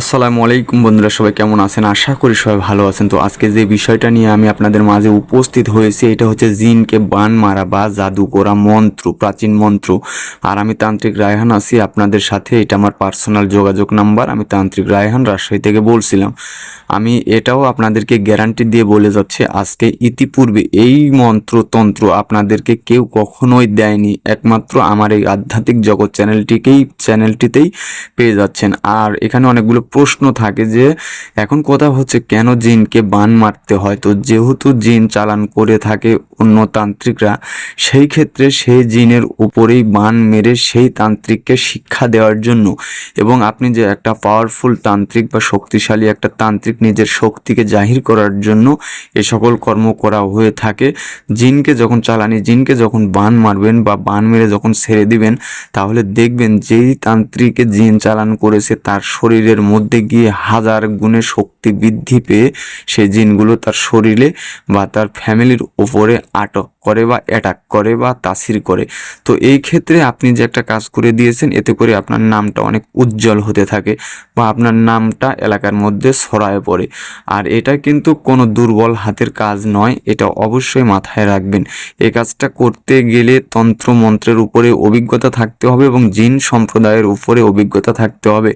আসসালামু আলাইকুম বন্ধুরা, সবাই কেমন আছেন? আশা করি সবাই ভালো আছেন। তো আজকে যে বিষয়টা নিয়ে আমি আপনাদের মাঝে উপস্থিত হয়েছি, এটা হচ্ছে জিনকে বান মারা বা জাদু করা মন্ত্র, প্রাচীন মন্ত্র। আর আমি তান্ত্রিক রায়হান আছি, আপনাদের সাথে। এটা আমার পার্সোনাল যোগাযোগ নাম্বার। আমি তান্ত্রিক রায়হান রাজশাহী থেকে বলছিলাম। আমি এটাও আপনাদেরকে গ্যারান্টি দিয়ে বলে যাচ্ছে, আজকে ইতিপূর্বে এই মন্ত্রতন্ত্র আপনাদেরকে কেউ কখনোই দেয়নি। একমাত্র আমার এই আধ্যাত্মিক জগৎ চ্যানেলটিকেই, চ্যানেলটিতেই পেয়ে যাচ্ছেন। আর এখানে অনেকগুলো প্রশ্ন থাকে যে, এখন কথা হচ্ছে কেন জিনকে বান মারতে হয়? তো যেহেতু জিন চালান করে থাকে অন্য তান্ত্রিকরা, সেই ক্ষেত্রে সেই জিনের উপরেই বান মেরে সেই তান্ত্রিককে শিক্ষা দেওয়ার জন্য। এবং আপনি যে একটা পাওয়ারফুল তান্ত্রিক বা শক্তিশালী একটা তান্ত্রিক নিজের শক্তিকে জাহির করার জন্য এ সকল কর্ম করা হয়ে থাকে। জিনকে যখন চালানি, জিনকে যখন বান মারবেন বা বান মেরে যখন ছেড়ে দিবেন, তাহলে দেখবেন যেই তান্ত্রিকে জিন চালান করেছে তার শরীরের মধ্যে গিয়ে হাজার গুণে শক্তি বৃদ্ধি পেয়ে সেই জিনগুলো তার শরীরে বা তার ফ্যামিলির উপরে আটক করে বা অ্যাটাক করে বা তাসির করে। তো এই ক্ষেত্রে আপনি যে একটা কাজ করে দিয়েছেন, এতে করে আপনার নামটা অনেক উজ্জ্বল হতে থাকে বা আপনার নামটা এলাকার মধ্যে ছড়ায় পড়ে। আর এটা কিন্তু কোনো দুর্বল হাতের কাজ নয়, এটা অবশ্যই মাথায় রাখবেন। এই কাজটা করতে গেলে তন্ত্র মন্ত্রের উপরে অভিজ্ঞতা থাকতে হবে এবং জিন সম্প্রদায়ের উপরে অভিজ্ঞতা থাকতে হবে।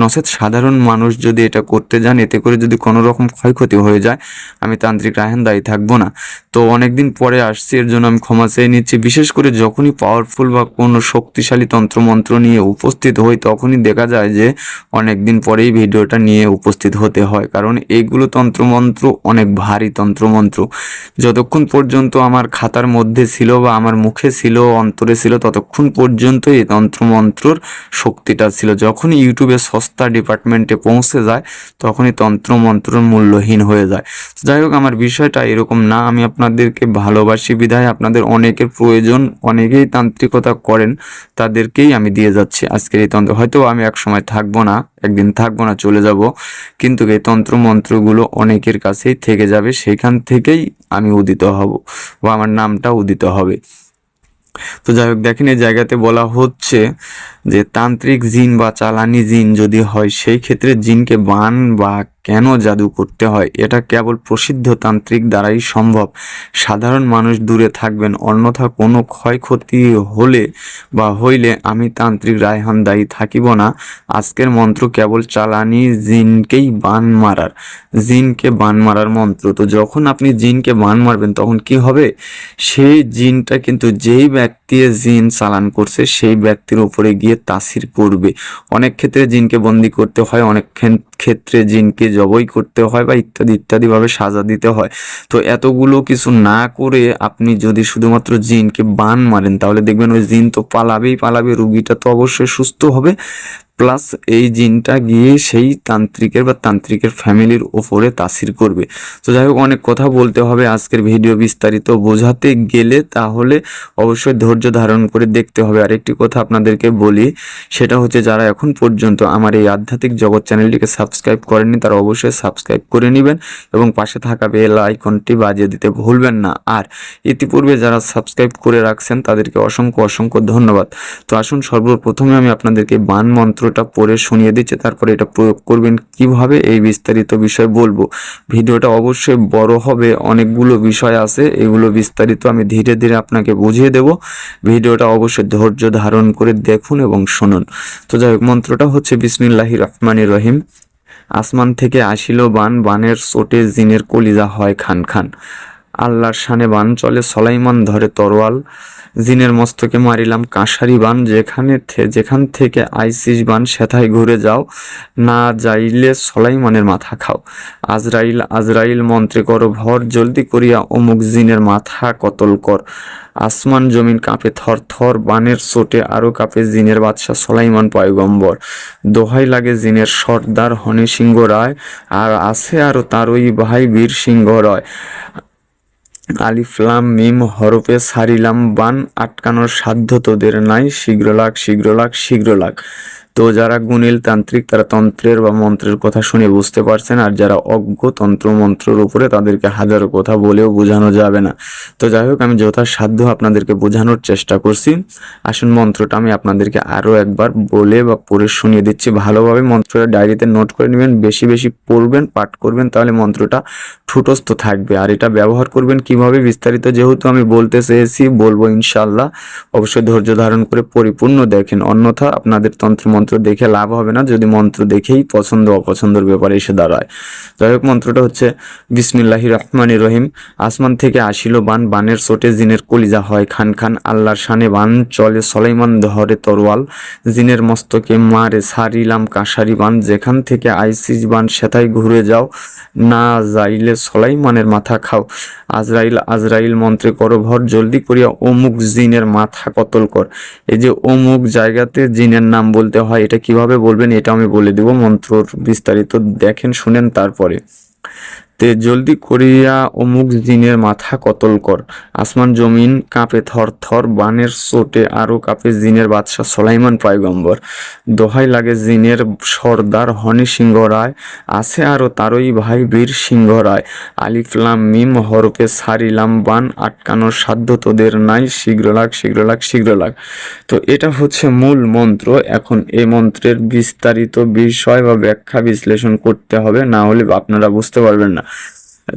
নচেত সাধারণ মানুষ যদি এটা করতে যান, এতে করে যদি কোনো রকম ক্ষয়ক্ষতি হয়ে যায়, আমি তান্ত্রিক রাহেন দায়ী থাকব না। তো অনেকদিন পরে আসছি এর জন্য আমি ক্ষমা চেয়ে নিচ্ছি। বিশেষ করে যখনই পাওয়ারফুল বা কোনো শক্তিশালী তন্ত্রমন্ত্র নিয়ে উপস্থিত হই, তখনই দেখা যায় যে অনেক দিন পরেই ভিডিওটা নিয়ে উপস্থিত হতে হয়। কারণ এইগুলো তন্ত্রমন্ত্র, অনেক ভারী তন্ত্রমন্ত্র। যতক্ষণ পর্যন্ত আমার খাতার মধ্যে ছিল বা আমার মুখে ছিল, অন্তরে ছিল, ততক্ষণ পর্যন্ত এই তন্ত্রমন্ত্রর শক্তিটা ছিল। যখনই ইউটিউবে সস্তা ডিপার্টমেন্টে পৌঁছে যায়, তখনই তন্ত্রমন্ত্র মূল্যহীন হয়ে যায়। যাই হোক, আমার বিষয়টা এরকম না। আমি আপনাদেরকে ভালোবাসি বিধায় আপনাদের অনেকের প্রয়োজন, অনেকেই তান্ত্রিকতা করেন, তাদেরকেই আমি দিয়ে যাচ্ছি আজকের এই তন্ত্র। হয়তো আমি এক সময় থাকব না, একদিন থাকব না, চলে যাব, কিন্তু এই তন্ত্র মন্ত্রগুলো অনেকের কাছেই থেকে যাবে, সেখান থেকেই আমি উদিত হব, বা আমার নামটা উদিত হবে। তো যাই হোক, দেখেন এই জায়গাতে বলা হচ্ছে যে তান্ত্রিক জিন বা চালানি জিন যদি হয়, সেই ক্ষেত্রে জিনকে বান বা কেন জাদু করতে হয়? এটা কেবল প্রসিদ্ধ তান্ত্রিক দ্বারাই সম্ভব। সাধারণ মানুষ দূরে থাকবেন, অন্যথা কোনো ক্ষয়ক্ষতি হলে বা হইলে আমি তান্ত্রিক রায়হান দায়ী থাকিব না। আজকের মন্ত্র কেবল চালানি জিনকেই বান মারার। জিনকে বান মারার মন্ত্র। তো যখন আপনি জিনকে বান মারবেন, তখন কি হবে? সেই জিনটা কিন্তু যেই ব্যক্তি জিন চালান করছে, সেই ব্যক্তির উপরে গিয়ে তাসির করবে। অনেক ক্ষেত্রে জিনকে বন্দি করতে হয়, অনেক ক্ষেত্রে জিনকে জবই করতে হয় বা ইত্যাদি, ইত্যাদিভাবে সাজা দিতে হয়। তো এতগুলো কিছু না করে আপনি যদি শুধুমাত্র জিনকে বান মারেন, তাহলে দেখবেন ওই জিন তো পালাবেই পালাবে, রুগীটা তো অবশ্যই সুস্থ হবে। প্লাস এই জিনটা গিয়ে সেই তান্ত্রিকের বা তান্ত্রিকের ফ্যামিলির ওপরে তাসির করবে। তো যাই হোক, অনেক কথা বলতে হবে আজকের ভিডিও বিস্তারিত বোঝাতে গেলে, তাহলে অবশ্যই ধৈর্য ধারণ করে দেখতে হবে। আরেকটি কথা আপনাদেরকে বলি, সেটা হচ্ছে যারা এখন পর্যন্ত আমার এই আধ্যাত্মিক জগৎ চ্যানেলটিকে সাবস্ক্রাইব করেননি, তারা অবশ্যই সাবস্ক্রাইব করে নেবেন এবং পাশে থাকা বেল আইকনটি বাজিয়ে দিতে ভুলবেন না। আর ইতিপূর্বে যারা সাবস্ক্রাইব করে রাখছেন, তাদেরকে অসংখ্য অসংখ্য ধন্যবাদ। তো আসুন, সর্বপ্রথমে আমি আপনাদেরকে বান মন্ত্র মন্ত্রটা পড়ে শুনিয়ে দিচ্ছে, তারপরে এটা প্রয়োগ করবেন। কীভাবে? এই বিস্তারিত বিষয় বলব। ভিডিওটা অবশ্যই বড় হবে, অনেকগুলো বিষয় আছে, এগুলো বিস্তারিত আমি ধীরে ধীরে আপনাকে বুঝিয়ে দেব। ভিডিওটা অবশ্যই ধৈর্য ধারণ করে দেখুন এবং শুনুন। তো যাই হোক, মন্ত্রটা হচ্ছে বিসমিল্লাহি রহমানির রহিম। আসমান থেকে আসিল বান, বানের চোটে জিনের কলিজা হয় খান খান। আল্লাহর শানে বান চলে, সলাইমান ধরে তরোয়াল। জিনের মস্তকে মারিলাম, কাঁসারি বান যেখানে যেখান থেকে আইসিস বান সেথায় ঘুরে যাও, না যাইলে সলাইমানের মাথা খাও। আজরাইল আজরাইল মন্ত্রে কর, ভর জলদি করিয়া অমুক জিনের মাথা কতল কর। আসমান জমিন কাঁপে থর থর, বানের চোটে আরও কাঁপে জিনের বাদশাহ সলাইমান পয়গম্বর। দোহাই লাগে জিনের সর্দার হনি সিংহ রায়, আর আছে আরও তারই ভাই বীর সিংহ রয়। আলিফলাম, মিম, হরফে সারিলাম, বান আটকানোর সাধ্য তোদের নাই। শীঘ্র লাখ শীঘ্র লাখ শীঘ্র লাগ তো যারা গুণিল তান্ত্রিক, তারা তন্ত্রের বা মন্ত্রের কথা শুনে বুঝতে পারছেন, আর যারা অজ্ঞ তন্ত্র মন্ত্রের উপরে তাদেরকে হাজারো কথা বলেও বোঝানো যাবে না। তো যাই হোক, আমি যথাসাধ্য আপনাদেরকে বোঝানোর চেষ্টা করছি। আসুন মন্ত্রটা আমি আপনাদেরকে আরও একবার বলে বা পড়ে শুনিয়ে দিচ্ছি। ভালোভাবে মন্ত্রটা ডায়েরিতে নোট করে নেবেন, বেশি বেশি পড়বেন, পাঠ করবেন, তাহলে মন্ত্রটা ঠুটস্থ থাকবে। আর এটা ব্যবহার করবেন কীভাবে বিস্তারিত, যেহেতু আমি বলতে চেয়েছি, বলব ইনশাল্লাহ অবশ্যই ধৈর্য ধারণ করে পরিপূর্ণ দেখেন। অন্যথা আপনাদের তন্ত্র মন্ত্র দেখে লাভ হবে না, যদি মন্ত্র দেখেই পছন্দ অপছন্দের ব্যাপারে এসে দাঁড়ায়। যাই হোক, মন্ত্রটা হচ্ছে বিসমিল্লাহি রহমানি রহিম, আসমান থেকে আসিল বান, বানের চোটে জিনের কলিজা হয় খান খান, আল্লাহর শানে বান চলে সলাইমান ধরে তরোয়াল, জিনের মস্তকে মারে সারিলাম কাশারি বান, যেখান থেকে আইসিস বান সেথায় ঘুরে যাও, না যাইলে সলাইমানের মাথা খাও। আজরাইল আজরাইল মন্ত্রে করো, ভর জলদি করিয়া অমুক জিনের মাথা কতল কর। এই যে অমুক জায়গাতে জিনের নাম বলতে হয় এটা কীভাবে বলবেন এটা আমি বলে দেব। মন্ত্রর বিস্তারিত দেখেন শুনেন তারপরে। তে জলদি করিয়া অমুক জিনের মাথা কতল কর। আসমান জমিন কাঁপে থর থর, বানের চোটে আরও কাঁপে জিনের বাদশাহ সোলাইমান পায়গম্বর। দোহাই লাগে জিনের সর্দার হনি সিংহ রায়, আছে আরও তারই ভাই বীর সিংহ রায়। আলিফলাম মিম হরফে সারিলাম বান আটকানোর সাধ্য তোদের নাই, শীঘ্র লাগ শীঘ্র লাগ শীঘ্র লাগ। তো এটা হচ্ছে মূল মন্ত্র, এখন এই মন্ত্রের বিস্তারিত বিষয় বা ব্যাখ্যা বিশ্লেষণ করতে হবে, না হলে আপনারা বুঝতে পারবেন না।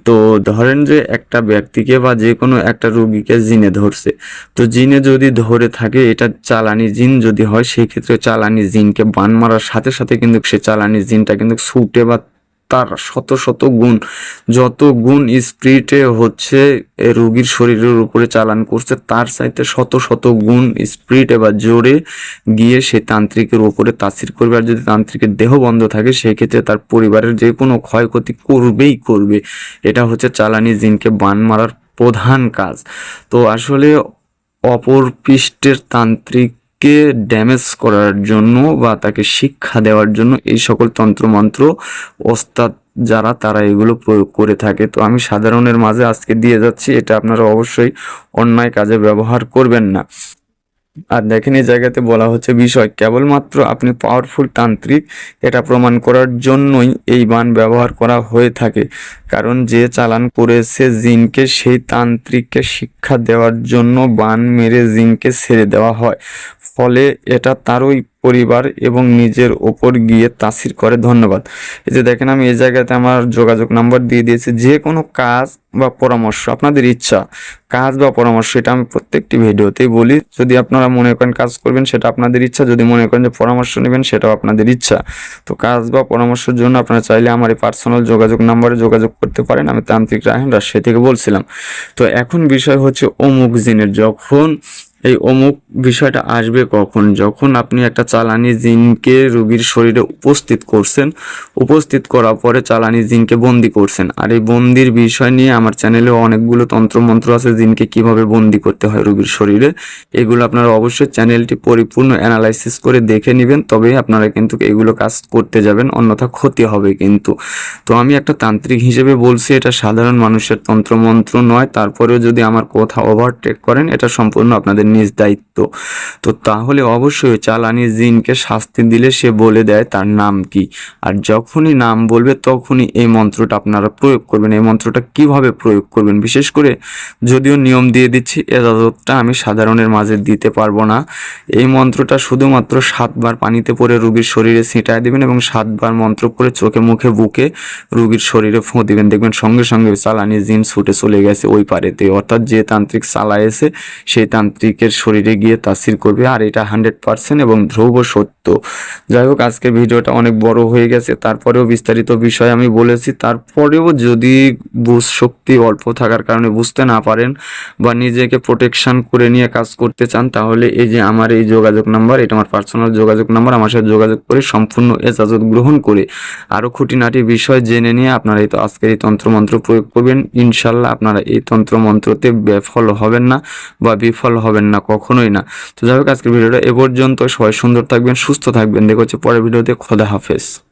তো ধরেন যে একটা ব্যক্তিকে বা যে কোনো একটা রুগীকে জিনে ধরছে, তো জিনে যদি ধরে থাকে, এটা চালানি জিন যদি হয়, সেই ক্ষেত্রে চালানি জিনকে বান মারার সাথে সাথে কিন্তু সে চালানি জিনটা কিন্তু ছুটে বা তার শত শত গুণ। যত গুণ স্পিরিটে হচ্ছে রোগীর শরীরের উপরে চালান করছে, তার চাইতে শত শত গুণ স্পিরিটে বা জোরে গিয়ে সে তান্ত্রিকের উপরে তাসির করবে। আর যদি তান্ত্রিকের দেহ বন্ধ থাকে সেই ক্ষেত্রে তার পরিবারের যে কোনো ক্ষয়ক্ষতি করবেই করবে। এটা হচ্ছে চালানি জিনকে বান মারার প্রধান কাজ। তো আসলে অপর পৃষ্ঠের তান্ত্রিক কে ড্যামেজ করার জন্য বা তাকে শিক্ষা দেওয়ার জন্য এই সকল তন্ত্রমন্ত্র ওস্তাদ যারা, তারা এগুলো প্রয়োগ করে থাকে। তো আমি সাধারণের মাঝে আজকে দিয়ে যাচ্ছি, এটা আপনারা অবশ্যই অন্যায় কাজে ব্যবহার করবেন না। আর দেখেন, এই জায়গাতে বলা হচ্ছে বিষয়, কেবলমাত্র আপনি পাওয়ারফুল তান্ত্রিক, এটা প্রমাণ করার জন্যই এই বান ব্যবহার করা হয়ে থাকে। কারণ যে চালান করেছে জিনকে, সেই তান্ত্রিককে শিক্ষা দেওয়ার জন্য বান মেরে জিনকে ছেড়ে দেওয়া হয়। ফলে এটা তারই পরিবার এবং নিজের ওপর গিয়ে তাসির করে। ধন্যবাদ। এই যে দেখেন, আমি এই জায়গাতে আমার যোগাযোগ নাম্বার দিয়ে দিয়েছি। যে কোনো কাজ বা পরামর্শ, আপনাদের ইচ্ছা, কাজ বা পরামর্শ, এটা আমি প্রত্যেকটি ভিডিওতেই বলি। যদি আপনারা মনে করেন কাজ করবেন, সেটা আপনাদের ইচ্ছা। যদি মনে করেন যে পরামর্শ নেবেন, সেটাও আপনাদের ইচ্ছা। তো কাজ বা পরামর্শের জন্য আপনারা চাইলে আমার এই পার্সোনাল যোগাযোগ নাম্বারে যোগাযোগ করতে পারেন। আমি তান্ত্রিক রাহেন রাজশাহী থেকে বলছিলাম। তো এখন বিষয় হচ্ছে অমুক জিনের। যখন এই অমুক বিষয়টা আসবে কখন? যখন আপনি একটা চালানি জিনকে রোগীর শরীরে উপস্থিত করছেন, উপস্থিত করার পরে চালানি জিনকে বন্দি করছেন। আর এই বন্দির বিষয় নিয়ে আমার চ্যানেলে অনেকগুলো তন্ত্রমন্ত্র আছে জিনকে কীভাবে বন্দি করতে হয় রোগীর শরীরে। এগুলো আপনারা অবশ্যই চ্যানেলটি পরিপূর্ণ অ্যানালাইসিস করে দেখে নেবেন, তবেই আপনারা কিন্তু এগুলো কাজ করতে যাবেন, অন্যথা ক্ষতি হবে কিন্তু। তো আমি একটা তান্ত্রিক হিসেবে বলছি, এটা সাধারণ মানুষের তন্ত্রমন্ত্র নয়। তারপরেও যদি আমার কথা ওভারটেক করেন, এটা সম্পূর্ণ আপনাদের নিজ দায়িত্ব। তো তাহলে অবশ্যই চালানি জিনকে শাস্তি দিলে সে বলে দেয় তার নাম কি। আর যখনই নাম বলবে তখনই এই মন্ত্রটা আপনারা প্রয়োগ করবেন। এই মন্ত্রটা কীভাবে প্রয়োগ করবেন? বিশেষ করে যদিও নিয়ম দিয়ে দিচ্ছি, এজাজতটা আমি সাধারণের মাঝে দিতে পারব না। এই মন্ত্রটা শুধুমাত্র সাতবার পানিতে পরে রুগীর শরীরে ছিটায় দিবেন এবং সাতবার মন্ত্র পরে চোখে, মুখে, বুকে রুগীর শরীরে ফোঁ দিবেন। দেখবেন সঙ্গে সঙ্গে চালানি জিন ছুটে চলে গেছে ওই পারেতে। অর্থাৎ যে তান্ত্রিক চালায়েছে সেই তান্ত্রিকের শরীরে গিয়ে তাসির করবে, আর এটা হান্ড্রেড পার্সেন্ট এবং ধ্রুব সত্য। যাই হোক আজকে ভিডিওটা অনেক বড় হয়ে গেছে, তারপরেও বিস্তারিত বিষয় আমি বলেছি। তারপরেও যদি বুঝ শক্তি অল্প থাকার কারণে বুঝতে না পারেন বা নিজেকে প্রোটেকশান করে নিয়ে কাজ করতে চান, তাহলে এই যে আমার এই যোগাযোগ নাম্বার, এটা আমার পার্সোনাল যোগাযোগ নাম্বার, আমার সাথে যোগাযোগ করে সম্পূর্ণ এজাজত গ্রহণ করে। আরও খুঁটিনাটি বিষয় জেনে নিয়ে আপনারা এই তো আজকের এই তন্ত্রমন্ত্র প্রয়োগ করবেন। ইনশাল্লাহ আপনারা এই তন্ত্রমন্ত্রতে বেফল হবেন না বা বিফল হবেন না, কখনোই না। তো যাই হোক, আজকের ভিডিওটা এ পর্যন্ত। সবাই সুন্দর থাকবেন, সুস্থ থাকবেন। দেখো হচ্ছে পরের ভিডিওতে। খোদা হাফেজ।